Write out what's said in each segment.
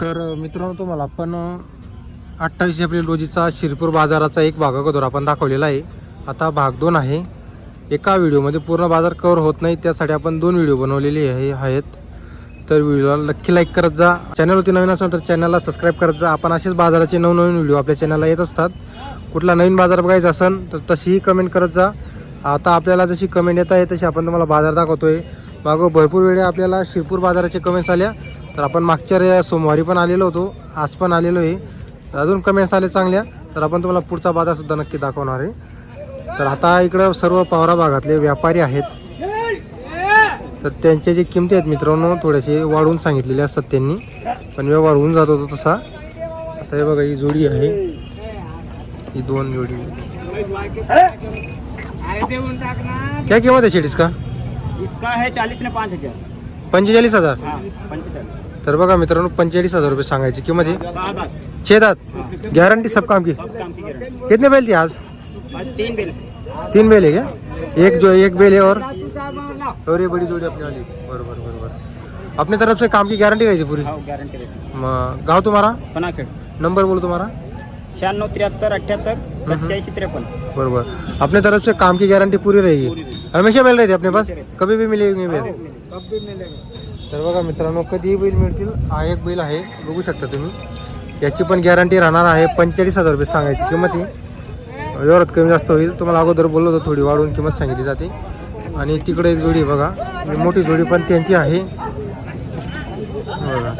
तर मित्रांनो तुम्हाला आपण अठ्ठावीस एप्रिल रोजीचा शिरपूर बाजाराचा एक भाग आपण दाखवलेला आहे. आता भाग दोन आहे. एका व्हिडिओमध्ये पूर्ण बाजार कवर होत नाही. त्यासाठी आपण दोन व्हिडिओ बनवलेले आहे आहेत. तर व्हिडिओला नक्की लाईक करत जा. चॅनलवरती नवीन असेल तर चॅनलला सबस्क्राईब करत जा. आपण असेच बाजाराचे नवनवीन व्हिडिओ आपल्या चॅनलला येत असतात. कुठला नवीन बाजार बघायचा असेल तर तशीही कमेंट करत जा. आता आपल्याला जशी कमेंट येत आहे तशी आपण तुम्हाला बाजार दाखवतोय. मागं भरपूर वेळा आपल्याला शिरपूर बाजाराचे कमेंट्स आल्या. तर आपण मागच्या रे- सोमवारी पण आलेलो होतो. आज पण आलेलो आहे. अजून कमेंट्स आले चांगल्या. तर आपण तुम्हाला पुढचा बाजारसुद्धा नक्की दाखवणार आहे. तर आता इकडं सर्व पावरा भागातले व्यापारी आहेत. तर त्यांच्या जे किमती आहेत मित्रांनो थोडेसे वाढवून सांगितलेले असतात त्यांनी. पण व्यवहार होऊन जात होता तसा. आता हे बघा ही जोडी आहे. ही दोन जोडी. क्या किंमत आहे शेडीस का इसका है चालीस ने पाँच हजार. पंचेचाळीस हज़ार? हाँ तर बघा मित्रांनो पंचेचाळीस हज़ार रुपये सांगायची. किंमत आहे सात आठ छे दात गॅरंटी सब काम की? सब काम की गारंटी कितने बैल थे आज? तीन बिल तीन बैल है क्या? एक जो एक बैल है और? और ये बड़ी जोड़ी अपने वाली। बरोबर बरोबर. अपने तरफ़ से काम की गारंटी रहेगी पूरी? हाँ गारंटी म- गाव तुम्हारा? पनाखेड़. नंबर बोलो तुम्हारा. छियानवे तिहत्तर अठहत्तर सत्ताईस तिरपन बरोबर. अपने तरफ से काम की गारंटी पूरी रहेगी? हमेशा मिल रही थी अपने पास? कभी भी मिलेगी बैल कब भी मिलेगा तर बघा मित्रांनो कधीही बैल मिळतील. हा एक बैल आहे बघू शकता तुम्ही. याची पण गॅरंटी राहणार आहे. पंचेचाळीस हजार रुपये सांगायची किंमत ही व्यवहारात कमी जास्त होईल. तुम्हाला अगोदर बोललो होतो थोडी वाढवून किंमत सांगितली जाते. आणि तिकडे एक जोडी आहे बघा. ही मोठी जोडी पण त्यांची आहे. बघा.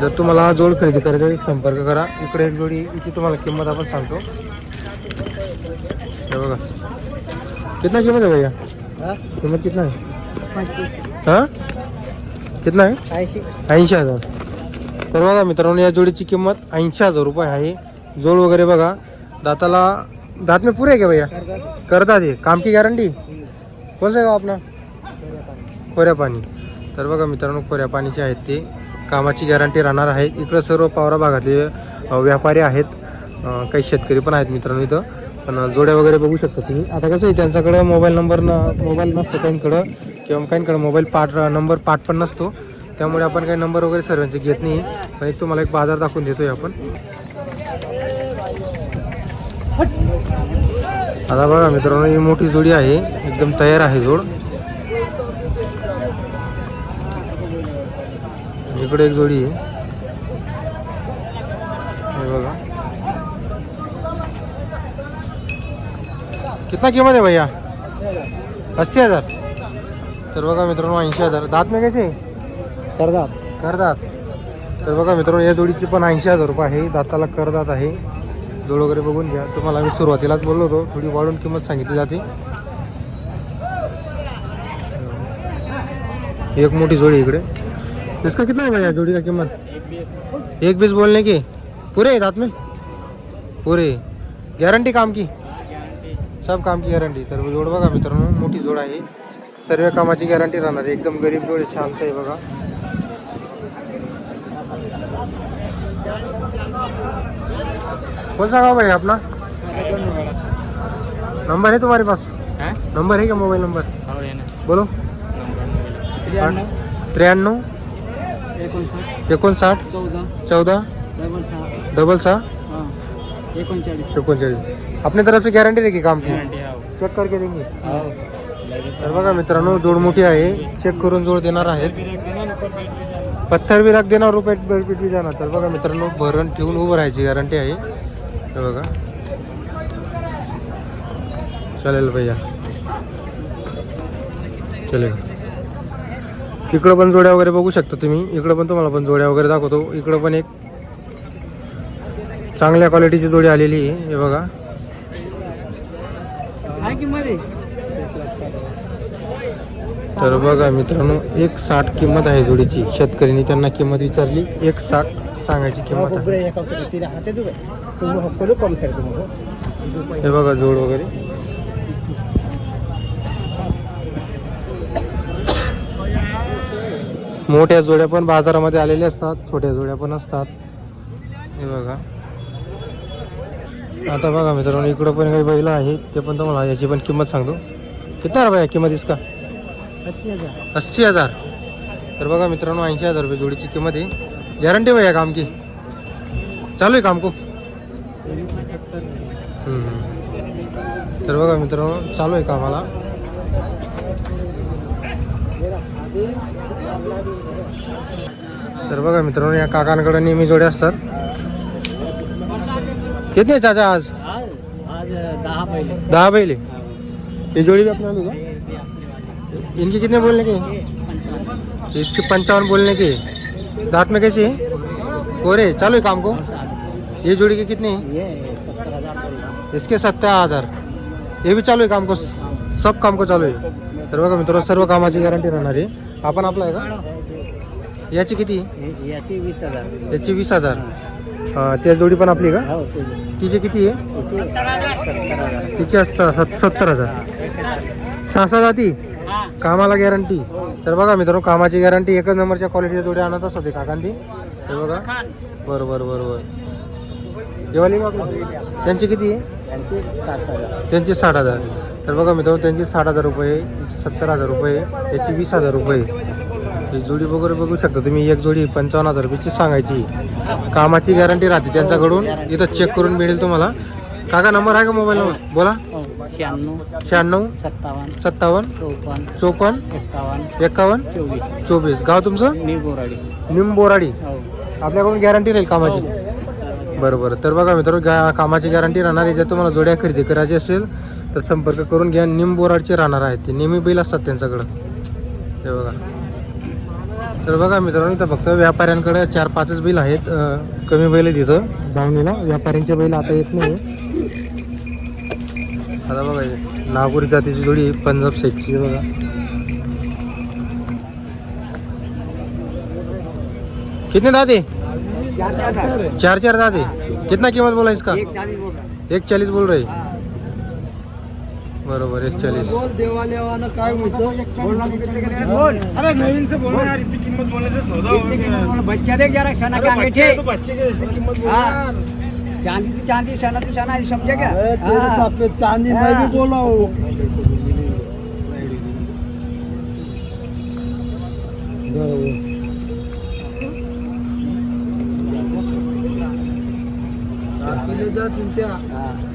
जर तुम्हाला जोड खरेदी करायचा असेल, संपर्क करा. इकडे एक जोडी इथे तुम्हाला किंमत आपण सांगतो. हे बघा. कितना किंमत आहे भैया? किंमत कितना आहे हां? कितना आहे ऐंशी. हजार. तर बघा मित्रांनो या जोडीची किंमत ऐंशी हजार रुपये आहे. जोड वगैरे बघा. दाताला दात में पुरे क्या भैया? करतात. हे. काम की गॅरंटी कोणचं गाव आपला? कोऱ्या पाणी. तर बघा मित्रांनो कोऱ्या पाणीचे आहेत ते. कामाची गॅरंटी राहणार आहे. इकडं सर्व पावरा भागातले व्यापारी आहेत. काही शेतकरी पण आहेत मित्रांनो इथं. पण जोड्या वगैरे बघू शकता तुम्ही. आता कसं आहे त्यांच्याकडं मोबाईल नंबर न मोबाईल नसतो काहींकडं किंवा काहींकडं मोबाईल पाठ नंबर पाठ पण नसतो. त्यामुळे आपण काही नंबर वगैरे सर्वांचे घेत नाही. पण एक तुम्हाला एक बाजार दाखवून देतोय आपण. आता बघा मित्रांनो ही मोठी जोडी आहे. एकदम तयार आहे जोड. इकडे एक जोडी आहे. हे बघा. कितना किंमत है भैया? अस्सी हज़ार। तर बघा मित्रांनो ऐंशी हज़ार. दात में कैसे? करदात. करदात. तर बघा मित्रांनो या जोडीची पण ऐंशी हज़ार रुपये आहे. दाताला करदात आहे. जोड वगैरे बघून घ्या. तुम्हाला मी सुरुवातीलाच बोललो होतो थोडी वाढून किंमत सांगितली जाते. एक मोठी जोड़ी इकडे. इसका कितना है भैया जोड़ी का कीमत? एक बीस बोलने की? पूरे है दांत में? पूरे. गॅरंटी काम की? सब काम की गॅरंटी तर जोड बघा मित्रांनो? मोठी जोड आहे. सर्व कामाची गॅरंटी राहणार. आहे एकदम गरीब जोड आहे, शांत आहे बघा. कौन सा गाँव भाई अपना नंबर है तुम्हारे पास? नंबर है क्या मोबाइल नंबर बोलो. त्र्याण्णव एकोणसाठ. एकोणसाठ? चौदा. चौदह डबल सहा. डबल सहा? हाँ. एकोणचाळीस. एकोणचाळीस. अपने तरफ से गॅरंटी रहेगी काम? की चेक करके देंगे. तर बघा मित्रांनो जोड मोठी आहे. चेक करून जोड देणार आहेत. पत्थर भी रख देणार रुपये पीठ भी जाणार. तर बघा मित्रांनो भरण ठेवून उभं राहायची गॅरंटी आहे. हे बघा. चालेल भैया. चलेल. इकडं पण जोड्या वगैरे बघू शकता तुम्ही. इकडं पण तुम्हाला पण जोड्या वगैरे दाखवतो. इकडं पण एक चांगल्या क्वालिटीची जोडी आलेली आहे हे बघा. तर बघा मित्रांनो एक साठ किंमत आहे जोडीची. शेतकऱ्यांनी त्यांना किंमत विचारली. एक साठ सांगायची किंमत आहे. हे बघा जोड वगैरे. मोठ्या जोड्या पण बाजारामध्ये आलेल्या असतात छोट्या जोड्या पण असतात. हे बघा. आता बघा मित्रांनो इकडं पण काही बैल आहेत ते पण तुम्हाला याची पण किंमत सांगतो. किती आहे किंमत इसका अस्सी हजार. तर बघा मित्रांनो ऐंशी हजार रुपये जोडीची किंमत आहे. गॅरंटी भैया काम की? चालू आहे काम को. तर बघा मित्रांनो चालू आहे कामाला. तर बघा मित्रांनो या काकांकडे नेहमी जोडे असतात. किती आहे चाचा आज? आज दहा पहिले. ये जोड़ी भी अपना लेगा? इनके कितने बोलने के? हैं? इसके पंचावन बोलने के। दांत में कैसे है? कोरे चालू है काम को? ये जोड़ी के कितने हैं? इसके सत्तर हज़ार। ये भी चालू आहे काम को? सब काम को चालू आहे तर बघा मित्रांनो सर्व कामाची गॅरंटी राहणार आहे. आपण आपला आहे का? याची किती? याची वीस हज़ार. याची वीस हज़ार. अं, त्या जोडी पण आपली का? हो तिची किती आहे? सत्तर हजार तिची असतं सत- सत्तर हजार. सहा सहा जाती कामाला गॅरंटी तर बघा मित्रांनो कामाची गॅरंटी एकच नंबरच्या क्वालिटीच्या जोडी आणत असतात ते काकांती हे बघा. बरोबर बरोबर देवाली बाबा त्यांची किती आहे? यांची साठ हजार. त्यांची साठ हजार. तर बघा मित्रांनो त्यांची साठ हजार रुपये हिची सत्तर हजार रुपये याची वीस हजार रुपये. ही जोडी वगैरे बघू शकता. तुम्ही एक जोडी पंचावन्न हजार रुपयाची सांगायची. कामाची गॅरंटी राहते त्यांच्याकडून. इथं चेक करून मिळेल तुम्हाला. काका नंबर आहे का मोबाईल नंबर बोला. हो, शहाण्णव शहाण्णव सत्तावन्न सत्तावन्न चौपन्न एकावन्न चोवीस. चोवीस. गाव तुमचं? मी बोराडी. निंबोराडी हो. आपल्याकडून गॅरंटी राहील कामाची? बरं बरं. तर बघा मित्रांनो गा कामाची गॅरंटी राहणार आहे. जर तुम्हाला जोड्या खरेदी करायची असेल तर संपर्क करून घ्या. निंबोराडचे राहणार आहेत ते. नेहमी बैल असतात त्यांच्याकडं. हे बघा. तर बघा मित्रांनो इथं फक्त व्यापाऱ्यांकडे चार पाचच बैल आहेत. कमी बैल आहेत इथं धावणीला. व्यापाऱ्यांचे बैल आता येत नाही आता बघा नागपुरी जातीची जोडी पंजाब साईडची बघा. कितने दादे? चार चार दादे. कितना कीमत बोला इसका? एक चालीस बोल रहा। एक चालीस बोल रहे बरोबर एक चालीस देवालेवानं काय बोल. अरे नवीन से बोल यार इतनी किंमत बोलने से सौदा इतनी किंमत बोल बच्चा देख जरा सना का अंगूठे तो बच्चे के जैसे कीमत बोल हाँ चांदी की चांदी सना तो सना समझे क्या हाँ। चांदी मैं भी बोल रहा हूँ आधी रात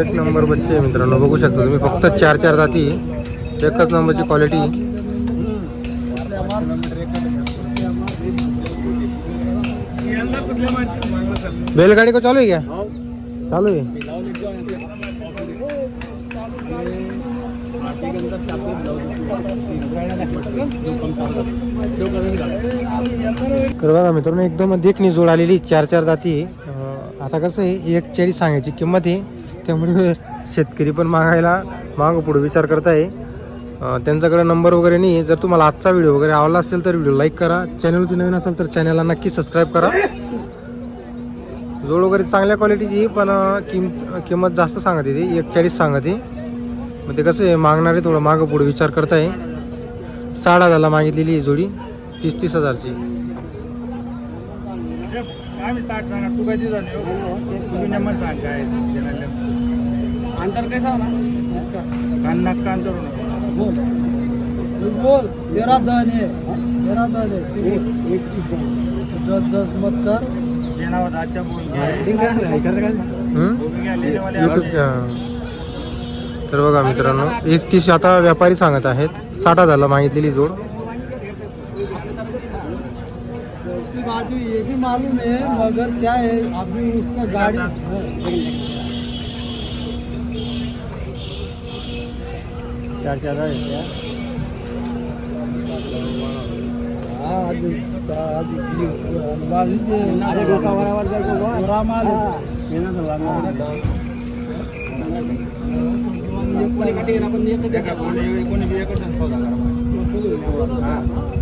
एक नंबर बच्चे आहे मित्रांनो बघू शकता तुम्ही फक्त चार चार जाती एकच नंबरची क्वालिटी बैलगाडी को चालू है क्या? चालू है। बघा मित्रांनो एकदम देखणी जोड आलेली चार चार जाती आता कसं आहे एक चारी सांगायची किंमत आहे त्यामुळे शेतकरी पण मागायला मागं पुढे विचार करत आहे त्यांच्याकडे नंबर वगैरे नाही जर तुम्हाला आजचा व्हिडिओ वगैरे आवडला असेल तर व्हिडिओ लाईक करा. चॅनलवरती नवीन असेल तर चॅनलला नक्की सबस्क्राईब करा. जोड वगैरे चांगल्या क्वालिटीची पण किम किंमत जास्त सांगत आहे ती. एक चाळीस सांगत आहे. मग ते कसं आहे मागणारे थोडं मागं पुढे विचार करत आहे साठ हजारला मागितलेली ही जोडी तीस तीस हजारची अंतर कैसा बोल. बोल तेरा दन है तेरा दन है दस दस मत कर. तर बघा मित्रांनो एकतीस आता व्यापारी सांगत आहेत. साठ हजारला मागितलेली जोड. बाजू ये भी मालूम है मगर क्या है अभी उसका गाड़ी चार चार है क्या? हाँ, है। माल है